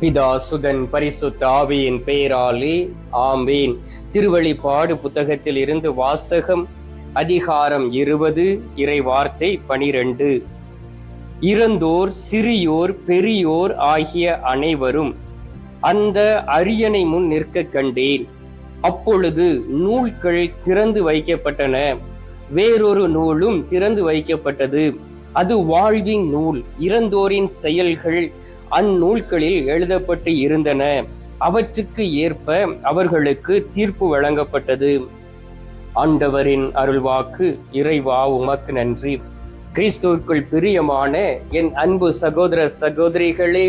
பிதா சுதன் பரிசுத்த ஆவியின் பெயராலே ஆம்பேன் திருவழிப்பாடு புத்தகத்தில் இருந்து வாசகம் அதிகாரம் இருபது இறை வார்த்தை பனிரெண்டு. இறந்தோர் சிறியோர் பெரியோர் ஆகிய அனைவரும் அந்த அரியணை முன் நிற்க கண்டேன். அப்பொழுது நூல்கள் திறந்து வைக்கப்பட்டன. வேறொரு நூலும் திறந்து வைக்கப்பட்டது. அது வாழ்வின் நூல். இறந்தோரின் செயல்கள் அந்நூல்களில் எழுதப்பட்டு இருந்தன. அவற்றுக்கு ஏற்ப அவர்களுக்கு தீர்ப்பு வழங்கப்பட்டது. ஆண்டவரின் அருள்வாக்கு இறைவா உமக்கு நன்றி. கிறிஸ்துவுக்குள் பிரியமான என் அன்பு சகோதர சகோதரிகளே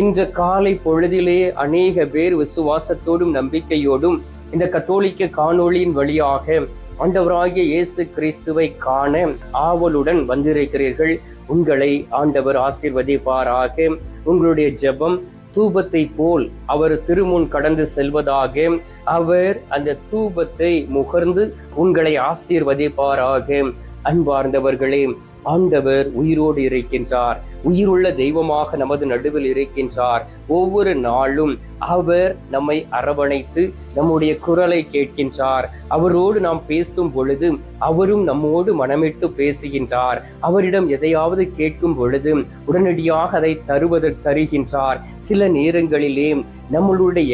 இன்று காலை பொழுதிலே அநேக பேர் விசுவாசத்தோடும் நம்பிக்கையோடும் இந்த கத்தோலிக்க காணொளியின் வழியாக ஆண்டவராகிய இயேசு கிறிஸ்துவை காண ஆவலுடன் வந்திருக்கிறீர்கள். உங்களை ஆண்டவர் ஆசிர்வதிப்பாராக. உங்களுடைய ஜெபம் தூபத்தை போல் அவர் திருமுன் கடந்து செல்வதாக. அவர் அந்த தூபத்தை முகர்ந்து உங்களை ஆசீர்வதிப்பாராக. அன்பார்ந்தவர்களே ஆண்டவர் உயிரோடு இருக்கின்றார். உயிருள்ள தெய்வமாக நமது நடுவில் இருக்கின்றார். ஒவ்வொரு நாளும் அவர் நம்மை அரவணைத்து நம்முடைய குரலை கேட்கின்றார். அவரோடு நாம் பேசும் பொழுது அவரும் நம்மோடு மனமிட்டு பேசுகின்றார். அவரிடம் எதையாவது கேட்கும் பொழுது உடனடியாக அதை தருவது தருகின்றார். சில நேரங்களிலே நம்மளுடைய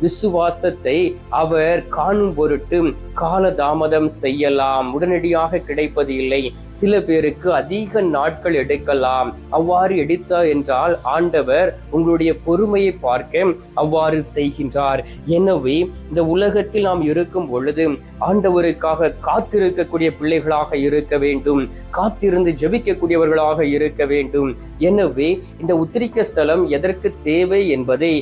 விசுவாசத்தை அவர் காணும் பொருட்டு காலதாமதம் செய்யலாம். உடனடியாக கிடைப்பது இல்லை. சில பேருக்கு அதிக நாட்கள் எடுக்கலாம். அவ்வாறு எடுத்தா என்றால் ஆண்டவர் உங்களுடைய பொறுமையை பார்க்க அவ்வாறு செய்கின்றார். எனவே இந்த உலகத்தில் நாம் இருக்கும் பொழுது ஆண்டவருக்காக காத்திருக்கக்கூடிய பிள்ளைகளாக இருக்க வேண்டும். காத்திருந்து ஜெபிக்கக்கூடியவர்களாக இருக்க வேண்டும். எனவே இந்த உத்திரிக்க ஸ்தலம் எதற்கு தேவை என்பதை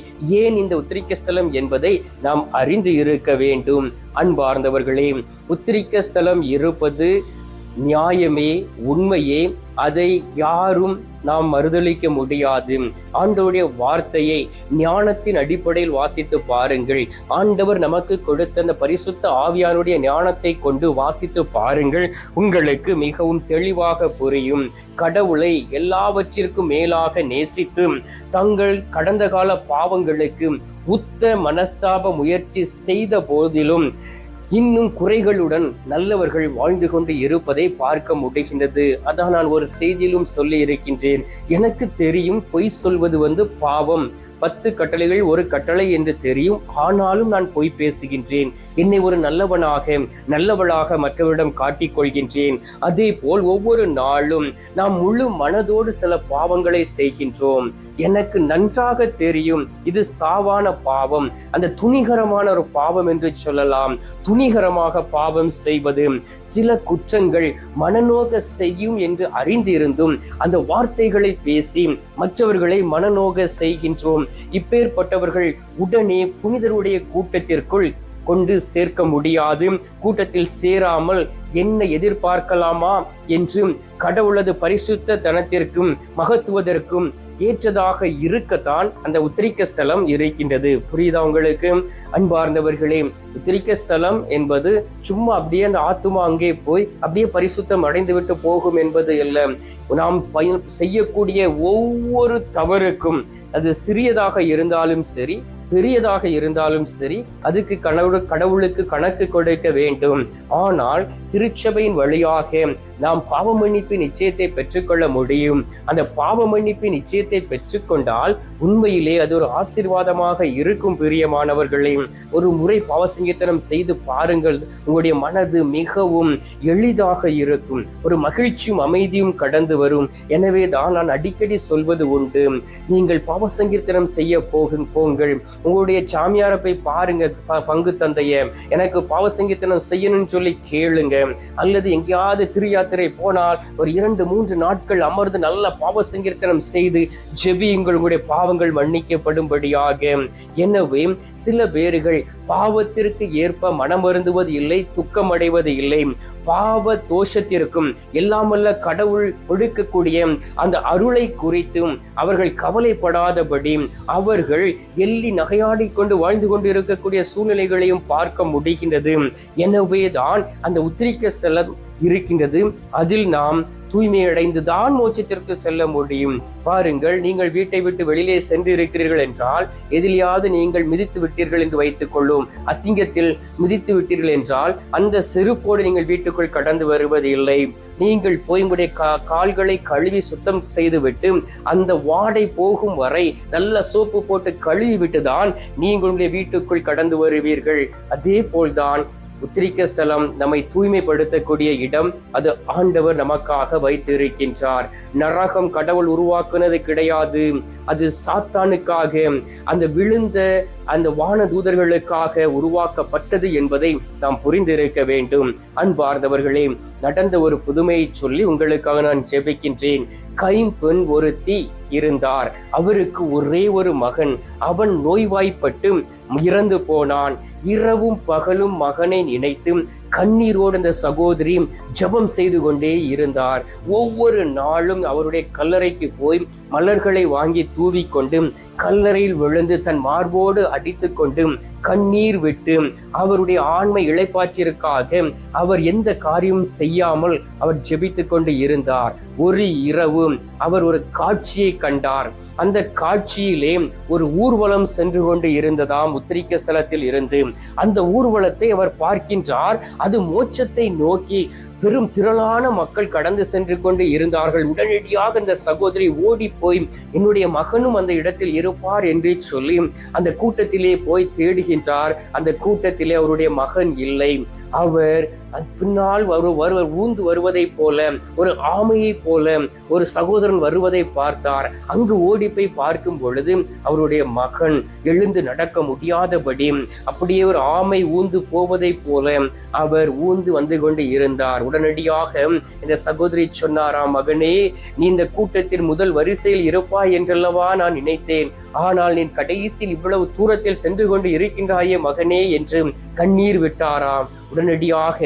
ஏன் இந்த உத்திரிக்க ஸ்தலம் என்பதை நாம் அறிந்து இருக்க வேண்டும். அன்பார்ந்தவர்களே உத்திரிக்க ஸ்தலம் இருப்பது நியாயமே உண்மையே அதை யாரும் நாம் மறுதளிக்க முடியாது. ஆண்டவருடைய வார்த்தையை ஞானத்தின் அடிப்படையில் வாசித்து பாருங்கள். ஆண்டவர் நமக்கு கொடுத்த அந்த பரிசுத்த ஆவியானுடைய ஞானத்தை கொண்டு வாசித்து பாருங்கள். உங்களுக்கு மிகவும் தெளிவாக புரியும். கடவுளை எல்லாவற்றிற்கும் மேலாக நேசித்து தங்கள் கடந்த கால பாவங்களுக்கு உத்த மனஸ்தாப முயற்சி செய்த போதிலும் இன்னும் குறைகளுடன் நல்லவர்கள் வாழ்ந்து கொண்டு இருப்பதை பார்க்க முடிகின்றது. அதான் நான் ஒரு செய்தியிலும் சொல்லி இருக்கின்றேன் எனக்கு தெரியும் பொய் சொல்வது வந்து பாவம். பத்து கட்டளைகள் ஒரு கட்டளை என்று தெரியும். ஆனாலும் நான் பொய் பேசுகின்றேன். என்னை ஒரு நல்லவனாக நல்லவளாக மற்றவரிடம் காட்டிக் கொள்கின்றேன். அதே போல் ஒவ்வொரு நாளும் நாம் முழு மனதோடு சில பாவங்களை செய்கின்றோம். எனக்கு நன்றாக தெரியும் இது சாவான பாவம். அந்த துணிகரமான ஒரு பாவம் என்று சொல்லலாம். துணிகரமாக பாவம் செய்வது சில குற்றங்கள் மனநோக செய்யும் என்று அறிந்திருந்தும் அந்த வார்த்தைகளை பேசி மற்றவர்களை மனநோக செய்கின்றோம். இப்பேற்பட்டவர்கள் உடனே புனிதருடைய கூட்டத்திற்குள் கொண்டு சேர்க்க முடியாது. கூட்டத்தில் சேராமல் என்ன எதிர்பார்க்கலாமா? என்று கடவுளது பரிசுத்த தனத்திற்கும் மகத்துவதற்கும் ஏற்றதாக இருக்கத்தான் அந்த உத்திரிக்க ஸ்தலம் இருக்கின்றது. புரியுதா உங்களுக்கு? அன்பார்ந்தவர்களே உத்திரிக்க ஸ்தலம் என்பது சும்மா அப்படியே அந்த ஆத்துமா அங்கே போய் அப்படியே பரிசுத்தம் அடைந்து விட்டு போகும் என்பது அல்ல நாம் பய செய்யக்கூடிய ஒவ்வொரு தவறுக்கும் அது சிறியதாக இருந்தாலும் சரி பெரியதாக இருந்தாலும் சரி அதுக்கு கடவுள் கடவுளுக்கு கணக்கு கொடுக்க வேண்டும். ஆனால் திருச்சபையின் வழியாக நாம் பாவ மன்னிப்பு நிச்சயத்தை பெற்றுக்கொள்ள முடியும். அந்த பாவ மன்னிப்பு நிச்சயத்தை பெற்றுக்கொண்டால் உண்மையிலே அது ஒரு ஆசீர்வாதமாக இருக்கும் பிரியமானவர்களே. ஒரு முறை பாவசங்கீர்த்தனம் செய்து பாருங்கள். உங்களுடைய மனது மிகவும் எளிதாக இருக்கும். ஒரு மகிழ்ச்சியும் அமைதியும் கடந்து வரும். எனவே தான் நான் அடிக்கடி சொல்வது உண்டு. நீங்கள் பாவசங்கீர்த்தனம் செய்ய போகும் போங்கள். உங்களுடைய சாமியாரை போய் பாருங்க ப- பங்கு தந்தைய. எனக்கு பாவசங்கீர்த்தனம் செய்யணும்னு சொல்லி கேளுங்க. அல்லது எங்கேயாவது திருயாத்திரை போனால் ஒரு இரண்டு மூன்று நாட்கள் அமர்ந்து நல்ல பாவசங்கீர்த்தனம் செய்து ஜெபியுங்கள். உங்களுடைய பாவங்கள் மன்னிக்கப்படும்படியாக. எனவே சில பேர்கள் பாவத்திற்கு ஏற்ப மனமருந்துவது இல்லை துக்கம் அடைவது இல்லை. பாவ தோஷத்திற்கும் எல்லாமல்ல கடவுள் ஒழுக்கக்கூடிய அந்த அருளை குறித்தும் அவர்கள் கவலைப்படாதபடி அவர்கள் எள்ளி நகையாடி கொண்டு வாழ்ந்து கொண்டு இருக்கக்கூடிய சூழ்நிலைகளையும் பார்க்க முடிகின்றது. எனவே தான் அந்த உத்திரிக்க ஸ்தலம் இருக்கின்றது. அதில் நாம் தூய்மையடைந்து தான் மோட்சத்திற்கு செல்ல முடியும். பாருங்கள் நீங்கள் வீட்டை விட்டு வெளியிலே சென்று இருக்கிறீர்கள் என்றால் எதிலையாவது நீங்கள் மிதித்து விட்டீர்கள் என்று வைத்துக் கொள்ளும் அசிங்கத்தில் மிதித்து விட்டீர்கள் என்றால் அந்த செருப்போடு நீங்கள் வீட்டுக்குள் கடந்து வருவது இல்லை. நீங்கள் போய் உங்களுடைய கா- கால்களை கழுவி சுத்தம் செய்துவிட்டு அந்த வாடை போகும் வரை நல்ல சோப்பு போட்டு கழுவி விட்டுதான் நீங்கள் உங்களுடைய வீட்டுக்குள் கடந்து வருவீர்கள். அதே போல்தான் உத்திரிக்க ஸ்தலம் நம்மை தூய்மைப்படுத்தக்கூடிய இடம் அது ஆண்டவர் நமக்காக வைத்திருக்கின்றார். நரகம் கடவுள் உருவாக்குனது கிடையாது. அது சாத்தானுக்காக அந்த விழுந்த அந்த வான தூதர்களுக்காக உருவாக்கப்பட்டது என்பதை நாம் புரிந்திருக்க வேண்டும். அன்பார்ந்தவர்களே நடந்த ஒரு புதுமையை சொல்லி உங்களுக்காக நான் ஜெபிக்கின்றேன். கைம்பெண் ஒருத்தி இருந்தார். அவருக்கு ஒரே ஒரு மகன். அவன் நோய்வாய்ப்பட்டு இறந்து போனான். இரவும் பகலும் மகனை நினைத்து கண்ணீரோடு அந்த சகோதரி ஜெபம் செய்து கொண்டே இருந்தார். ஒவ்வொரு நாளும் அவருடைய கல்லறைக்கு போய் மலர்களை வாங்கி தூவிக்கொண்டு கல்லறையில் விழுந்து தன் மார்போடு அடித்து கொண்டு கண்ணீர் விட்டு அவருடைய ஆண்மை இழைப்பாற்றிற்காக அவர் எந்த காரியமும் செய்யாமல் அவர் ஜெபித்து கொண்டு இருந்தார். ஒரு இரவு அவர் ஒரு காட்சியை கண்டார். அந்த காட்சியிலே ஒரு ஊர்வலம் சென்று கொண்டு இருந்ததாம் உத்திரிக்க ஸ்தலத்தில் இருந்து அந்த ஊர்வலத்தை அவர் பார்க்கின்றார். அது மோட்சத்தை நோக்கி பெரும் திரளான மக்கள் கடந்து சென்று கொண்டு இருந்தார்கள். உடனடியாக அந்த சகோதரி ஓடி போய் என்னுடைய மகனும் அந்த இடத்தில் இருப்பார் என்று சொல்லி அந்த கூட்டத்திலே போய் தேடுகின்றார். அந்த கூட்டத்திலே அவருடைய மகன் இல்லை. அவர் அது பின்னால் வரு வருவர் ஊந்து வருவதைப் போல ஒரு ஆமையைப் போல ஒரு சகோதரன் வருவதை பார்த்தார். அங்கு ஓடி போய் பார்க்கும் பொழுது அவருடைய மகன் எழுந்து நடக்க முடியாதபடி அப்படியே ஒரு ஆமை ஊந்து போவதைப் போல அவர் ஊந்து வந்து கொண்டு இருந்தார். உடனடியாக இந்த சகோதரி சொன்னாராம் மகனே நீ இந்த கூட்டத்தின் முதல் வரிசையில் இருப்பாய் என்றல்லவா நான் நினைத்தேன். ஆனால் நீ கடைசியில் இவ்வளவு தூரத்தில் சென்று கொண்டு இருக்கின்றாயே மகனே என்று கண்ணீர் விட்டாராம். உடனடியாக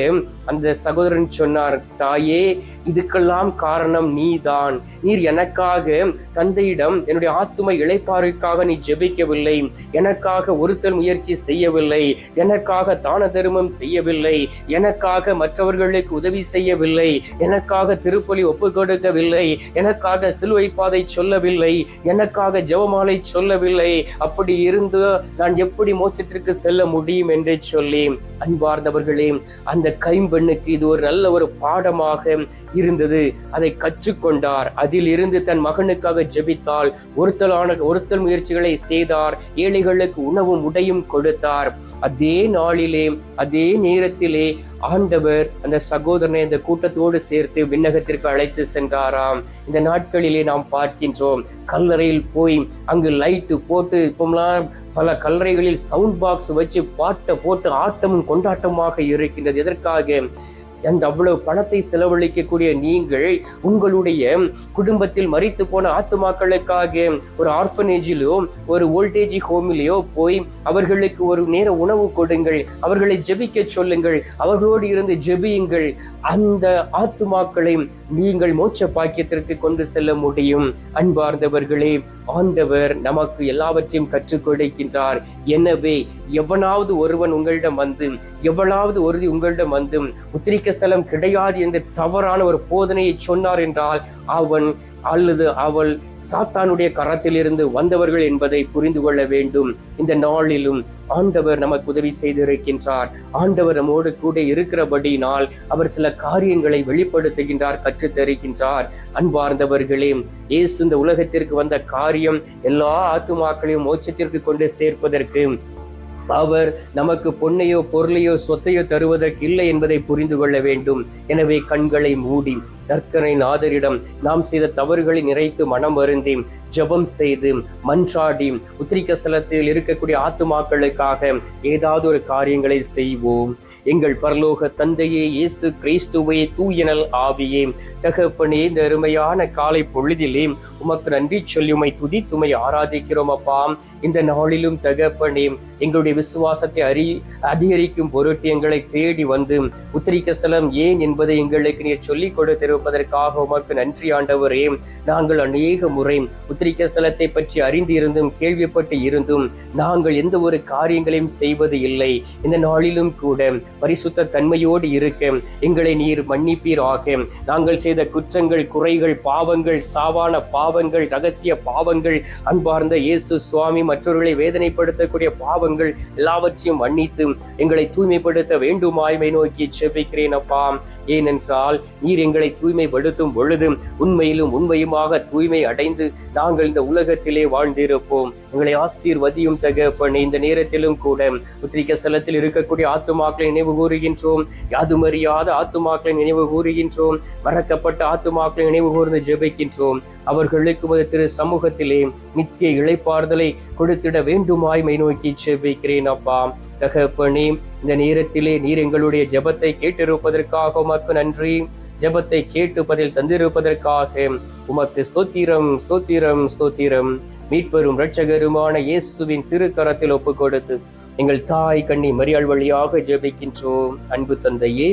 அந்த சகோதரன் சொன்னார் தாயே இதுக்கெல்லாம் காரணம் நீதான். நீர் எனக்காக தந்தையிடம் என்னுடைய ஆத்தும இளைப்பாறுக்காக நீ ஜெபிக்கவில்லை. எனக்காக ஒருத்தல் முயற்சி செய்யவில்லை. எனக்காக தான தர்மம் செய்யவில்லை. எனக்காக மற்றவர்களுக்கு உதவி செய்யவில்லை. எனக்காக திருப்பலி ஒப்பு கொடுக்கவில்லை எனக்காக சிலுவை பாதை சொல்லவில்லை. எனக்காக ஜெபமாலை சொல்லவில்லை. அப்படி இருந்து நான் எப்படி மோட்சத்திற்கு செல்ல முடியும் என்று சொல்லி அன்பார்ந்தவர்களே அந்த கைம்பெண்ணுக்கு இது ஒரு நல்ல ஒரு பாடமாக இருந்தது. அதை கற்றுக்கொண்டார். அதில் இருந்து தன் மகனுக்காக ஜெபித்தால் ஒருத்தலான ஒருத்தல் முயற்சிகளை செய்தார். ஏழைகளுக்கு உணவும் உடையும் கொடுத்தார். அதே நாளிலே அதே நேரத்திலே ஆண்டவர் அந்த சகோதரனை அந்த கூட்டத்தோடு சேர்த்து விண்ணகத்திற்கு அழைத்து சென்றாராம். இந்த நாட்களிலே நாம் பார்க்கின்றோம் கல்லறையில் போய் அங்கு லைட்டு போட்டு இப்போலாம் பல கல்லறைகளில் சவுண்ட் பாக்ஸ் வச்சு பாட்டை போட்டு ஆட்டமும் கொண்டாட்டமாக இருக்கின்றது. எதற்காக? அந்த அவ்வளவு பணத்தை செலவழிக்கக்கூடிய நீங்கள் உங்களுடைய குடும்பத்தில் மறித்து போன ஆத்துமாக்களுக்காக ஒரு ஆர்ஃபனேஜிலோ ஒரு ஓல்டேஜ் ஹோமிலேயோ போய் அவர்களுக்கு ஒரு நேர உணவு கொடுங்கள் அவர்களை ஜெபிக்க சொல்லுங்கள் அவர்களோடு இருந்து ஜெபியுங்கள். அந்த ஆத்துமாக்களை நீங்கள் மோட்ச பாக்கியத்திற்கு கொண்டு செல்ல முடியும். அன்பார்ந்தவர்களே ஆண்டவர் நமக்கு எல்லாவற்றையும் கற்றுக் கொடுக்கின்றார். எனவே எவனாவது ஒருவன் உங்களிடம் வந்து எவ்வளவு ஒருதி உங்களிடம் வந்து உத்திரிக்க ஸ்தலம் கிடையாது என்று தவறான ஒரு போதனையை சொன்னார் என்றால் அவன் அல்லது அவள் சாத்தானுடைய கரத்திலிருந்து வந்தவர்கள் என்பதை புரிந்து கொள்ள வேண்டும். இந்த நாளிலும் ஆண்டவர் நமக்கு உதவி செய்திருக்கின்றார். ஆண்டவர் நம்மோடு கூட இருக்கிறபடினால் அவர் சில காரியங்களை வெளிப்படுத்துகின்றார் கற்றுத் தருகின்றார் அன்பார்ந்தவர்களே இயேசு இந்த உலகத்திற்கு வந்த காரியம் எல்லா ஆத்துமாக்களையும் மோட்சத்திற்கு கொண்டு சேர்ப்பதற்கு அவர் நமக்கு பொன்னையோ பொருளையோ சொத்தையோ தருவதற்கு இல்லை என்பதை புரிந்து கொள்ள வேண்டும். எனவே கண்களை மூடி நற்கரை நாதரிடம் நாம் செய்த தவறுகளை நிறைத்து மனம் வருந்தி ஜெபம் செய்து மன்றாடி உத்திரிக்க ஸ்தலத்தில் இருக்கக்கூடிய ஆத்துமாக்களுக்காக ஏதாவது ஒரு காரியங்களை செய்வோம். எங்கள் பரலோக தந்தையே இயேசு கிறிஸ்துவே தூயனல் ஆவியே தகப்பனே இந்த அருமையான காலை பொழுதிலே உமக்கு நன்றி சொல்லி உமை துதித்துமை ஆராதிக்கிறோம் அப்பா. இந்த நாளிலும் தகப்பனே எங்களுடைய விசுவாசத்தை அறி அதிகரிக்கும் பொருட்டு எங்களை தேடி வந்து உத்திரிக்க ஸ்தலம் ஏன் என்பதை எங்களுக்கு நீர் சொல்லிக் கொடுத்திரு கேட்டிருப்பதற்காக உமக்கு நன்றி ஆண்டவரே. நாங்கள் அநேக முறை உத்திரிக்க ஸ்தலத்தை பற்றி அறிந்திருந்தும் கேள்விப்பட்டு இருந்தும் நாங்கள் எந்த ஒரு காரியங்களையும் செய்வது இல்லை. இந்த நாளிலும் கூட பரிசுத்த தன்மையோடு இருக்க எங்களை நீர் மன்னிப்பீர் ஆக நாங்கள் செய்த குற்றங்கள் குறைகள் பாவங்கள் சாவான பாவங்கள் ரகசிய பாவங்கள் அன்பார்ந்த இயேசு சுவாமி மற்றவர்களை வேதனைப்படுத்தக்கூடிய பாவங்கள் எல்லாவற்றையும் மன்னித்து எங்களை தூய்மைப்படுத்த வேண்டுமாய்மை நோக்கி செபிக்கிறேன் அப்பா. ஏனென்றால் நீர் எங்களை தூய் தூய்மைப்படுத்தும் பொழுது உண்மையிலும் உண்மையுமாக தூய்மை அடைந்து நாங்கள் இந்த உலகத்திலே வாழ்ந்திருப்போம். எங்களை ஆசீர்வதியும் தகப்பன் இந்த நேரத்திலும் கூட உத்திரிக்க ஸ்தலத்தில் இருக்கக்கூடிய ஆத்துமாக்களை நினைவு கூறுகின்றோம். யாதுமறியாத ஆத்துமாக்களை நினைவு கூறுகின்றோம். மறக்கப்பட்ட ஆத்துமாக்களை நினைவு கூர்ந்து ஜெபிக்கின்றோம். அவர்களுக்கு திரு சமூகத்திலே நித்திய இழைப்பாறுதலை கொடுத்திட வேண்டுமாய்மை நோக்கி ஜெபிக்கிறேன் அப்பா. தகப்பனே இந்த நேரத்திலே நீர் எங்களுடைய ஜபத்தை கேட்டிருப்பதற்காக உமக்கு நன்றி. ஜபத்தை கேட்டு பதில் தந்திருப்பதற்காக உமக்கு ஸ்தோத்திரம் ஸ்தோத்திரம் ஸ்தோத்திரம். மீட்பெரும் இரட்சகருமான இயேசுவின் திருக்கரத்தில் ஒப்பு கொடுத்து எங்கள் தாய் கண்ணி மரியாள் வழியாக ஜெபிக்கின்றோம். அன்பு தந்தையே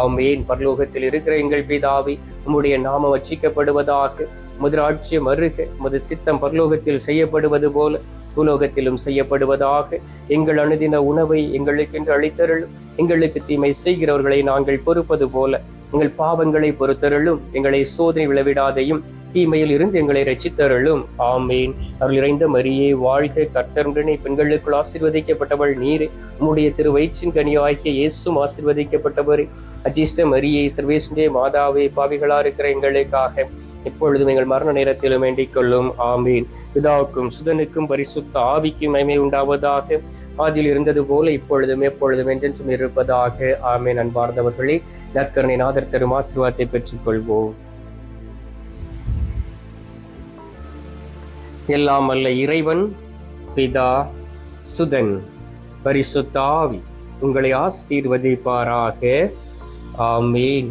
ஆமேன். பரலோகத்தில் இருக்கிற எங்கள் பிதாவை உம்முடைய நாமம் வச்சிக்கப்படுவதாக முதலாட்சியம் அருக முது சித்தம் பரலோகத்தில் செய்யப்படுவது போல பூலோகத்திலும் செய்யப்படுவதாக எங்கள் அணுதின உணவை எங்களுக்கென்று அளித்தருளும். எங்களுக்கு தீமை செய்கிறவர்களை நாங்கள் பொறுப்பது போல எங்கள் பாவங்களை பொறுத்தருளும் எங்களை சோதனை விளைவிடாதையும் தீமையில் இருந்து எங்களை ரச்சித்தருளும் ஆமேன். அருள் இறைந்த மரியே வாழ்க கர்த்தருடனே. பெண்களுக்குள் ஆசிர்வதிக்கப்பட்டவள் நீர். உம்முடைய திரு வயிற்றின் கனியாகிய இயேசும் ஆசிர்வதிக்கப்பட்டவர். அஜிஷ்ட மரியே சர்வேசுடைய மாதாவே பாவிகளா இருக்கிற எங்களுக்காக எப்பொழுதும் எங்கள் மரண நேரத்திலும் வேண்டிக் கொள்ளும். ஆமீன். பிதாவுக்கும் சுதனுக்கும் பரிசுத்த ஆவிக்கும் மைமை உண்டாவதாக. ஆதியில் இருந்தது போல இப்பொழுதும் எப்பொழுதும் என்றென்றும் இருப்பதாக. ஆமே நண்பார்ந்தவர்களே நற்கரணை நாதர் தரும் ஆசீர்வாதத்தை பெற்றுக் கொள்வோம் எல்லாம் அல்ல இறைவன் பிதா சுதன் பரிசுத்தாவி உங்களை ஆசீர்வதிப்பாராக. ஆமீன்.